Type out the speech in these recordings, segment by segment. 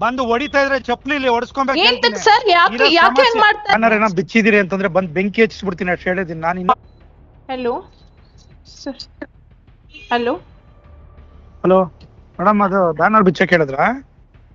ಬಂದು ಹೊಡಿತಾ ಇದ್ರೆ ಚಪ್ಪಲಿ ಹೊಡ್ಸ್ಕೊಂಬೇಕು ಸರ್? ಯಾಕೆ ಯಾಕೆ ಹಂಗ್ ಮಾಡ್ತಾರೆ ಬ್ಯಾನರ್ ಏನೋ ಬಿಚ್ಚಿದಿರಿ ಅಂತಂದ್ರೆ ಬಂದ್ ಬೆಂಕಿ ಹಚ್ಚಿಸ್ಬಿಡ್ತೀನಿ ಅಷ್ಟು ಹೇಳಿದೀನಿ. ನಾನು ಇನ್ನು ಹಲೋ ಹಲೋ ಹಲೋ ಮೇಡಮ್ ಅದು ಬ್ಯಾನರ್ ಬಿಚ್ಚಕ್ ಹೇಳಿದ್ರಾ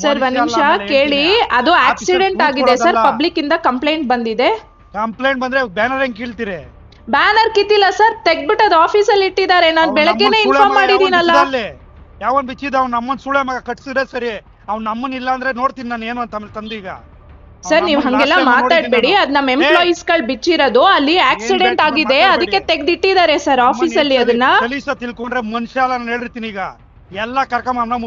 ಸರ್ ಒಂದ್ ನಿಮಿಷ ಕೇಳಿ. ಅದು ಆಕ್ಸಿಡೆಂಟ್ ಆಗಿದೆ ಸರ್ ಪಬ್ಲಿಕ್ ಇಂದ ಕಂಪ್ಲೇಂಟ್ ಬಂದಿದೆ. ಕಂಪ್ಲೇಂಟ್ ಬಂದ್ರೆ ಬ್ಯಾನರ್ ಹೆಂಗ್ ಕೀಳ್ತೀರಿ? ಬ್ಯಾನರ್ ಕಿತ್ತಿಲ್ಲ ಸರ್ ತೆಗ್ಬಿಟ್ಟು ಅದು ಆಫೀಸ್ ಅಲ್ಲಿ ಇಟ್ಟಿದ್ದಾರೆ. ನಾನು ಬೆಳಗ್ಗೆನೆ ಇನ್ಫಾರ್ಮ್ ಮಾಡಿದೀನಲ್ಲ? ಯಾವನ್ ಬಿಚ್ಚಿದ ಅವ್ನ ನಮ್ಮನ್ ಸುಳೆ ಮಗ ಕಟ್ಸಿದ್ರೆ ಸರಿ. ಅವ್ನ ನಮ್ಮನ್ ಇಲ್ಲ ಅಂದ್ರೆ ನೋಡ್ತೀನಿ ನಾನು ಏನು ಅಂತ ತಂದೀಗ ಸರ್ ನೀವು ಹಂಗೆಲ್ಲ ಮಾತಾಡ್ಬೇಡಿ. ಅದ್ ನಮ್ಮ ಎಂಪ್ಲಾಯೀಸ್ಗಳು ಬಿಚ್ಚಿರೋದು. ಅಲ್ಲಿ ಆಕ್ಸಿಡೆಂಟ್ ಆಗಿದೆ. ಅದಕ್ಕೆ ತೆಗ್ದಿಟ್ಟಿದ್ದಾರೆ ಸರ್ ಆಫೀಸ್ ಅಲ್ಲಿ ಅದನ್ನ. ತಿಳ್ಕೊಂಡ್ರೆ ಮನುಷ್ಯ ನಾನು ಹೇಳಿರ್ತೀನಿ ಈಗ. ಎಲ್ಲ ಕರ್ಕೊಂಬ ನಮ್ಮ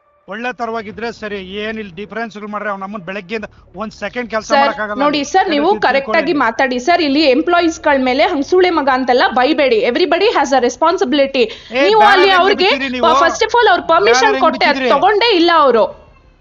ಒಳ್ಳೆ ತರವಾಗಿದ್ರೆ ಸರಿ ಏನಿಲ್ಲ ಡಿಫರೆನ್ಸ್ ಮಾಡ್ರೆ ಅವ್ನ ನಮ್ಮನ್ನ ಬೆಳಗ್ಗೆ ಒಂದ್ ಸೆಕೆಂಡ್ ಕೆಲಸ ಮಾಡಕ್ಕಾಗಲ್ಲ ನೋಡಿ ಸರ್ ನೀವು ಕರೆಕ್ಟ್ ಆಗಿ ಮಾತಾಡಿ. ಸರ್ ಇಲ್ಲಿ ಎಂಪ್ಲಾಯೀಸ್ಗಳ ಮೇಲೆ ಹಂಸೂಳೆ ಸುಳೆ ಮಗ ಅಂತೆಲ್ಲ ಬೈಬೇಡಿ. ಎವ್ರಿಬಡಿ ಹ್ಯಾಸ್ ಅ ರೆಸ್ಪಾನ್ಸಿಬಿಲಿಟಿ ನೀವು ಅಲ್ಲಿ ಅವ್ರಿಗೆ ಫಸ್ಟ್ ಆಫ್ ಆಲ್ ಅವ್ರ ಪರ್ಮಿಷನ್ ಕೊಟ್ಟೆ ತಗೊಂಡೇ ಇಲ್ಲ ಅವರು.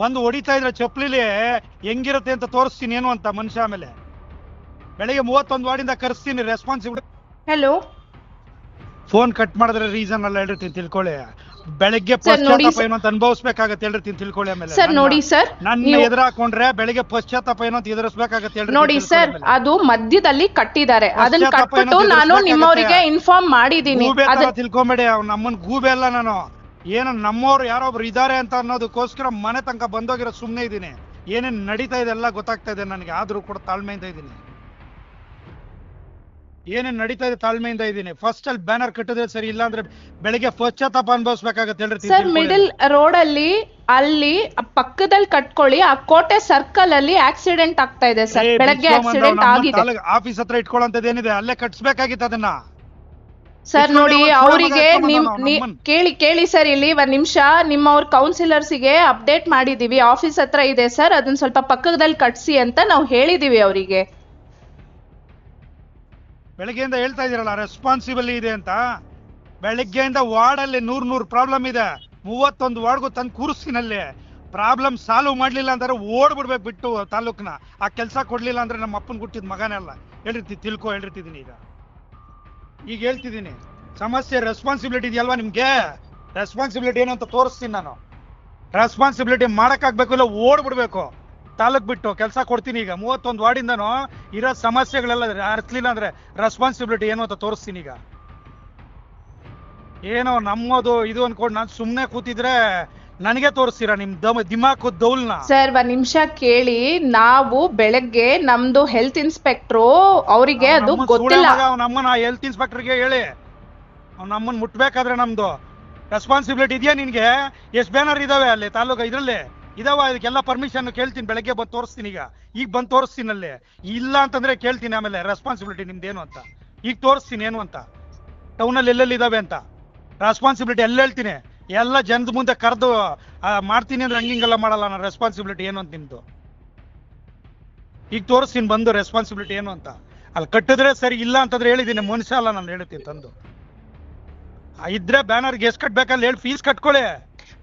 ಬಂದು ಹೊಡಿತಾ ಇದ್ರೆ ಚಪ್ಪಲಿಲಿ ಹೆಂಗಿರುತ್ತೆ ಅಂತ ತೋರಿಸ್ತೀನಿ ಏನು ಅಂತ ಮನುಷ್ಯ ಆಮೇಲೆ. ಬೆಳಿಗ್ಗೆ ಮೂವತ್ತೊಂದು ವಾರ್ಡಿಂದ ಕರೆಸ್ತೀನಿ ರೆಸ್ಪಾನ್ಸಿಬಿಲಿಟಿ ಹಲೋ ಫೋನ್ ಕಟ್ ಮಾಡಿದ್ರೆ ರೀಸನ್ ಅಲ್ಲ ಹೇಳಿರ್ತೀನಿ ತಿಳ್ಕೊಳ್ಳಿ. ಬೆಳಗ್ಗೆ ಪಶ್ಚಾತ್ತಾಪ. ಏನು ಅಂತ ಅನುಭವಿಸ್ಬೇಕಾಗತ್ತೆ ಹೇಳಿರ್ತೀನಿ ತಿಳ್ಕೊಳ್ಳಿ ಆಮೇಲೆ. ಸರ್ ನೋಡಿ ಸರ್ ನನ್ನ ಎದುರಾಕೊಂಡ್ರೆ ಎದುರು ಹಾಕೊಂಡ್ರೆ ಬೆಳಿಗ್ಗೆ ಪಶ್ಚಾತ್ತಾಪ ಏನು ಅಂತ ಎದುರಿಸ್ಬೇಕಾಗತ್ತೆ ಹೇಳ್ರಿ ನೋಡಿ ಸರ್ ಅದು ಮಧ್ಯದಲ್ಲಿ ಕಟ್ಟಿದ್ದಾರೆ. ಅದನ್ನ ಕಟ್ಬಿಟ್ಟು ನಾನು ನಿಮ್ಮವರಿಗೆ ಇನ್ಫಾರ್ಮ್ ಅದನ್ನ ತಿಳ್ಕೊಂಬೇಡಿ ಅವ್ನು ನಮ್ಮನ್ ಗೂಬೆ ಅಲ್ಲ ನಾನು. ಏನು ನಮ್ಮವ್ರು ಯಾರೊಬ್ರು ಇದ್ದಾರೆ ಅಂತ ಅನ್ನೋದಕ್ಕೋಸ್ಕರ ಮನೆ ತನಕ ಬಂದೋಗಿರೋ ಸುಮ್ಮನೆ ಇದ್ದೀನಿ. ಏನೇನು ನಡೀತಾ ಇದೆ ಎಲ್ಲ ಗೊತ್ತಾಗ್ತಾ ಇದೆ ನನಗೆ. ಆದ್ರೂ ಕೂಡ ತಾಳ್ಮೆಯಿಂದ ಇದ್ದೀನಿ. ಏನೇನ್ ನಡೀತಾ ಇದೆ ತಾಳ್ಮೆಯಿಂದ ಇದ್ದೀನಿ. ಫಸ್ಟ್ ಅಲ್ಲಿ ಬ್ಯಾನರ್ ಕಟ್ಟಿದ್ರೆ ಸರಿ ಇಲ್ಲ ಅಂದ್ರೆ ಬೆಳಿಗ್ಗೆ ಪಶ್ಚಾತ್ತಾಪ ಅನುಭವಿಸ್ಬೇಕಾಗತ್ತೆ ಹೇಳ್ರಿ ಸರ್ ಮಿಡಲ್ ರೋಡ್ ಅಲ್ಲಿ ಅಲ್ಲಿ ಪಕ್ಕದಲ್ಲಿ ಕಟ್ಕೊಳ್ಳಿ ಆ ಕೋಟೆ ಸರ್ಕಲ್ ಅಲ್ಲಿ ಆಕ್ಸಿಡೆಂಟ್ ಆಗ್ತಾ ಇದೆ ಸರ್ ಬೆಳಗ್ಗೆ ಆಕ್ಸಿಡೆಂಟ್ ಆಗಿದೆ. ಆಫೀಸ್ ಹತ್ರ ಇಟ್ಕೊಳ್ಳೋದೇನಿದೆ ಏನಿದೆ ಅಲ್ಲೇ ಕಟ್ಸ್ಬೇಕಾಗಿತ್ತು ಅದನ್ನ. ಸರ್ ನೋಡಿ ಅವರಿಗೆ ನಿಮ್. ಕೇಳಿ ಕೇಳಿ ಸರ್ ಇಲ್ಲಿ ಒಂದ್ ನಿಮಿಷ. ನಿಮ್ಮ ಅವ್ರ ಕೌನ್ಸಿಲರ್ಸಿಗೆ ಅಪ್ಡೇಟ್ ಮಾಡಿದೀವಿ. ಆಫೀಸ್ ಹತ್ರ ಇದೆ ಸರ್. ಅದನ್ನ ಸ್ವಲ್ಪ ಪಕ್ಕದಲ್ಲಿ ಕಟ್ಸಿ ಅಂತ ನಾವು ಹೇಳಿದೀವಿ ಅವರಿಗೆ. ಬೆಳಗ್ಗೆಯಿಂದ ಹೇಳ್ತಾ ಇದೀರಲ್ಲ ರೆಸ್ಪಾನ್ಸಿಬಲ್ ಇದೆ ಅಂತ. ಬೆಳಗ್ಗೆಯಿಂದ ವಾರ್ಡ್ ಅಲ್ಲಿ ನೂರ್ ನೂರ್ ಪ್ರಾಬ್ಲಮ್ ಇದೆ. ಮೂವತ್ತೊಂದು ವಾರ್ಡ್ಗೂ ತಂದು ಕೂರಿಸ್ತೀನಲ್ಲಿ ಪ್ರಾಬ್ಲಮ್ ಸಾಲ್ವ್ ಮಾಡ್ಲಿಲ್ಲ ಅಂದ್ರೆ ಓಡ್ಬಿಡ್ಬೇಕು ಬಿಟ್ಟು ತಾಲೂಕ್ನ. ಆ ಕೆಲಸ ಕೊಡ್ಲಿಲ್ಲ ಅಂದ್ರೆ ನಮ್ಮ ಅಪ್ಪನ್ ಹುಟ್ಟಿದ ಮಗನೆಲ್ಲ ಹೇಳಿರ್ತಿ ತಿಳ್ಕೊ ಹೇಳಿರ್ತಿದ್ದೀನಿ ಈಗ. ಈಗ ಹೇಳ್ತಿದ್ದೀನಿ, ಸಮಸ್ಯೆ ರೆಸ್ಪಾನ್ಸಿಬಿಲಿಟಿ ಇದೆಯಲ್ವಾ ನಿಮ್ಗೆ? ರೆಸ್ಪಾನ್ಸಿಬಿಲಿಟಿ ಏನು ಅಂತ ತೋರಿಸ್ತೀನಿ ನಾನು. ರೆಸ್ಪಾನ್ಸಿಬಿಲಿಟಿ ಮಾಡೋಕ್ಕಾಗಬೇಕು ಇಲ್ಲ, ಓಡ್ಬಿಡ್ಬೇಕು. ತಾಲೂಕ್ ಬಿಟ್ಟು ಕೆಲಸ ಕೊಡ್ತೀನಿ ಈಗ. ಮೂವತ್ತೊಂದು ವಾರ್ಡಿಂದನೂ ಇರೋ ಸಮಸ್ಯೆಗಳೆಲ್ಲ ಅರ್ಸ್ಲಿಲ್ಲ ಅಂದ್ರೆ ರೆಸ್ಪಾನ್ಸಿಬಿಲಿಟಿ ಏನು ಅಂತ ತೋರಿಸ್ತೀನಿ ಈಗ. ಏನೋ ನಮ್ಮದು ಇದು ಅನ್ಕೊಂಡು ನಾನು ಸುಮ್ಮನೆ ಕೂತಿದ್ರೆ ನನಗೆ ತೋರಿಸ್ತೀರಾ ನಿಮ್ ದಮ್ ದಿಮಾಕು ದೌಲ್ನ? ಸರ್ ಒಂದ್ ನಿಮಿಷ ಕೇಳಿ. ನಾವು ಬೆಳಗ್ಗೆ ನಮ್ದು ಹೆಲ್ತ್ ಇನ್ಸ್ಪೆಕ್ಟ್ರು ಅವರಿಗೆ ಅದು ನಮ್ಮನ್ ಗೊತ್ತಿಲ್ಲ. ನಮ್ಮನ್ನ ಹೆಲ್ತ್ ಇನ್ಸ್ಪೆಕ್ಟರ್ಗೆ ಹೇಳಿ. ಅವ್ನು ನಮ್ಮನ್ನ ಮುಟ್ಬೇಕಾದ್ರೆ ನಮ್ದು. ರೆಸ್ಪಾನ್ಸಿಬಿಲಿಟಿ ಇದೆಯಾ ನಿನ್ಗೆ? ಎಷ್ಟು ಬ್ಯಾನರ್ ಇದಾವೆ ಅಲ್ಲಿ ತಾಲೂಕು ಇದ್ರಲ್ಲಿ? ಇದಾವ ಇದಕ್ಕೆಲ್ಲ ಪರ್ಮಿಷನ್ ಕೇಳ್ತೀನಿ ಬೆಳಗ್ಗೆ ಬಂದು ತೋರಿಸ್ತೀನಿ ಈಗ. ಈಗ ಬಂದು ತೋರಿಸ್ತೀನಿ ಅಲ್ಲಿ. ಇಲ್ಲ ಅಂತಂದ್ರೆ ಕೇಳ್ತೀನಿ ಆಮೇಲೆ ರೆಸ್ಪಾನ್ಸಿಬಿಲಿಟಿ ನಿಮ್ದೇನು ಅಂತ. ಈಗ ತೋರಿಸ್ತೀನಿ ಏನು ಅಂತ. ಟೌನಲ್ಲಿ ಎಲ್ಲೆಲ್ಲಿ ಇದಾವೆ ಅಂತ. ರೆಸ್ಪಾನ್ಸಿಬಿಲಿಟಿ ಎಲ್ಲ ಹೇಳ್ತೀನಿ. ಎಲ್ಲ ಜನದ ಮುಂದೆ ಕರೆದು ಮಾಡ್ತೀನಿ ಅಂದ್ರೆ ಹಂಗಿಂಗೆಲ್ಲ ಮಾಡಲ್ಲ ನಾನು. ರೆಸ್ಪಾನ್ಸಿಬಿಲಿಟಿ ಏನು ಅಂತ ನಿಮ್ದು? ಈಗ ತೋರಿಸ್ತೀನಿ ಬಂದು ರೆಸ್ಪಾನ್ಸಿಬಿಲಿಟಿ ಏನು ಅಂತ. ಅಲ್ಲಿ ಕಟ್ಟಿದ್ರೆ ಸರಿ ಇಲ್ಲ ಅಂತಂದ್ರೆ ಹೇಳಿದ್ದೀನಿ. ಮನುಷ್ಯ ಅಲ್ಲ ನಾನು ಹೇಳ್ತೀನಿ ತಂದು. ಇದ್ರೆ ಬ್ಯಾನರ್ಗೆ ಎಷ್ಟು ಕಟ್ಬೇಕಲ್ಲ ಹೇಳಿ ಫೀಸ್ ಕಟ್ಕೊಳ್ಳಿ.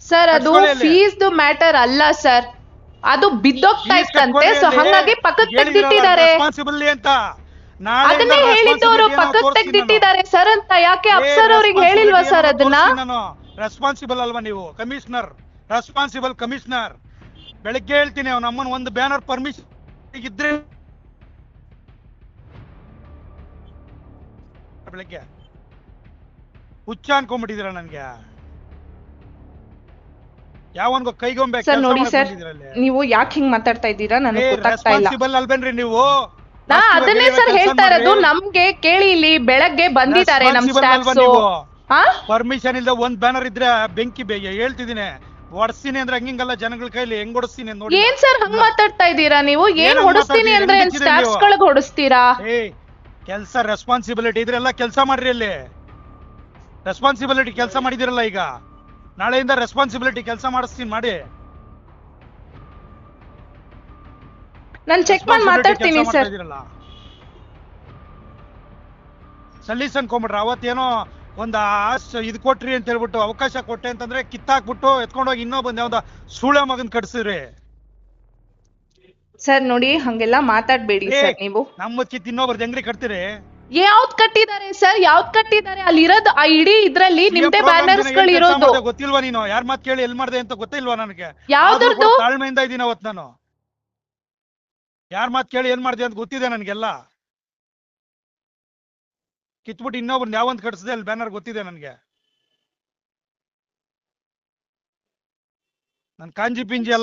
ಸರ್ ಅದು. ಫೀಸ್ದು ಮ್ಯಾಟರ್ ಅಲ್ಲ ಸರ್ ಅದು ಬಿದ್ದೋಗ್ತಾ ಇತ್ತಂತೆ ಸೊ ಹಂಗಾಗಿ ಪಕ್ಕಕ್ಕೆ ತೆಗೆದಿಟ್ಟಿದ್ದಾರೆ. ಅಂತ. ಅದನ್ನೇ ಹೇಳಿದ್ದು ಅವರು responsibility ಪಕ್ಕಕ್ಕೆ ತೆಗೆದಿಟ್ಟಿದ್ದಾರೆ ಸರ್ ಅಂತ. ಯಾಕೆ ಅಪ್ಸರ್ ಅವ್ರಿಗೆ ಹೇಳಿಲ್ವಾ ಸರ್ ಅದನ್ನ? ನಾನು. ರೆಸ್ಪಾನ್ಸಿಬಲ್ ಅಲ್ವಾ ನೀವು? ಕಮಿಷನರ್ ರೆಸ್ಪಾನ್ಸಿಬಲ್ ಕಮಿಷನರ್ ಬೆಳಗ್ಗೆ ಹೇಳ್ತೀನಿ ಅವ್ನ ಅಮ್ಮನ ಒಂದು ಬ್ಯಾನರ್ ಪರ್ಮಿಷನ್ ಇದ್ರೆ ಬೆಳಗ್ಗೆ. ಹುಚ್ಚ ಅನ್ಕೊಂಡ್ಬಿಟ್ಟಿದ್ದೀರ ನನ್ಗೆ. ಯಾವನ್ಗೋ ಕೈಗೊಂಬೆ ಸರ್ ನೋಡಿ ಸರ್ ನೀವು ಯಾಕೆ ಹಿಂಗ್ ಮಾತಾಡ್ತಾ ಇದ್ದೀರಾ? ನನಗೆ ಗೊತ್ತಾಗ್ತಾ ಇಲ್ಲ. responsible ಅಲ್ವೇನ್ರಿ ನೀವು? ನಾ ಅದನ್ನೇ ಸರ್ ಹೇಳ್ತಾ ಇರೋದು ನಮ್ಗೆ ಕೇಳಿ ಇಲ್ಲಿ ಬೆಳಗ್ಗೆ ಬಂದಿದ್ದಾರೆ ನಮ್ ಸ್ಟಾಫ್ಸ್ ಪರ್ಮಿಷನ್ ಇಲ್ದ ಒಂದ್ ಬ್ಯಾನರ್ ಇದ್ರೆ ಬೆಂಕಿ ಬೇಗ ಹೇಳ್ತಿದ್ದೀನಿ. ಹೊಡ್ಸ್ತೀನಿ ಅಂದ್ರೆ ಹಂಗಿಂಗಲ್ಲ ಜನಗಳ ಕೈಲಿ ಹೆಂಗ್ ಹೊಡಿಸ್ತೀನಿ ನೋಡಿ. ಏನ್ ಸರ್ ಹಂಗ್ ಮಾತಾಡ್ತಾ ಇದ್ದೀರಾ ನೀವು? ಏನ್ ಹೊಡಿಸ್ತೀನಿ ಅಂದ್ರೆ ಸ್ಟಾಫ್ಸ್? ಗಳಿಗೆ ಹೊಡಿಸ್ತೀರಾ? ಕೆಲ್ಸ ರೆಸ್ಪಾನ್ಸಿಬಿಲಿಟಿ ಇದ್ರೆಲ್ಲ ಕೆಲಸ ಮಾಡ್ರಿ ಅಲ್ಲಿ. ರೆಸ್ಪಾನ್ಸಿಬಿಲಿಟಿ ಕೆಲಸ ಮಾಡಿದಿರಲ್ಲ ಈಗ. ನಾಳೆಯಿಂದ ರೆಸ್ಪಾನ್ಸಿಬಿಲಿಟಿ ಕೆಲಸ ಮಾಡಿಸ್ತೀನಿ ಮಾಡಿ. ನಾನು ಚೆಕ್ ಮಾಡಿ ಮಾತಾಡ್ತೀನಿ ಸರ್. ಸಲೀಸ್ ಅನ್ಕೊಂಬಿಟ್ರ ಅವತ್ತೇನೋ ಒಂದ್ ಆಸ್ ಇದ್ ಕೊಟ್ರಿ ಅಂತ ಹೇಳ್ಬಿಟ್ಟು ಅವಕಾಶ ಕೊಟ್ಟೆ ಅಂತಂದ್ರೆ ಕಿತ್ತಾಕ್ಬಿಟ್ಟು ಎತ್ಕೊಂಡೋಗಿ ಬಂದೆ ಯಾವ್ದ ಸೂಳೆ ಮಗನ್ ಕಟ್ಸಿರಿ ಸರ್ ನೋಡಿ ಹಂಗೆಲ್ಲ ಮಾತಾಡ್ಬೇಡಿ ಸರ್ ನೀವು. ನಮ್ಮ ಕಿತ್ ಇನ್ನೊಬ್ರದ್ದು ಹೆಂಗ್ರಿ ಕಟ್ತೀರಿ? ಯಾವ್ದ್ ಕಟ್ಟಿದ್ದಾರೆ ಸರ್? ಯಾವ್ದ್ ಕಟ್ಟಿದ್ದಾರೆ? ಅಲ್ಲಿ ಇರೋದು ಆ ಇಡೀ ಇದ್ರಲ್ಲಿ ನಿಮ್ದೆ ಬ್ಯಾನರ್ಸ್ಗಳು ಇರೋದು ಗೊತ್ತಿಲ್ವಾ ನೀನು? ಯಾರ್ ಮಾತ್ ಕೇಳಿ ಎಲ್ ಮಾಡ್ದೆ ಅಂತ ಗೊತ್ತಿಲ್ವಾ ನನಗೆ? ಯಾವ್ದ್ರದ್ದು? ತಾಳ್ಮೆಯಿಂದ ಇದೀನಿ ಅವತ್ ನಾನು. ಯಾರ್ ಮಾತ್ ಕೇಳಿ ಏನ್ ಮಾಡ್ದೆ ಅಂತ ಗೊತ್ತಿದೆ ನನ್ಗೆಲ್ಲ. ಕಿತ್ಬಿಟ್ಟು ಇನ್ನೊಬ್ರನ್ನ ಯಾವಂತ ಕಟ್ಸದೆ ಅಲ್ಲಿ ಬ್ಯಾನರ್ ಗೊತ್ತಿದೆ ನನ್ಗೆ. ನನ್ ಕಾಂಜಿ ಪಿಂಜಿ ಎಲ್ಲ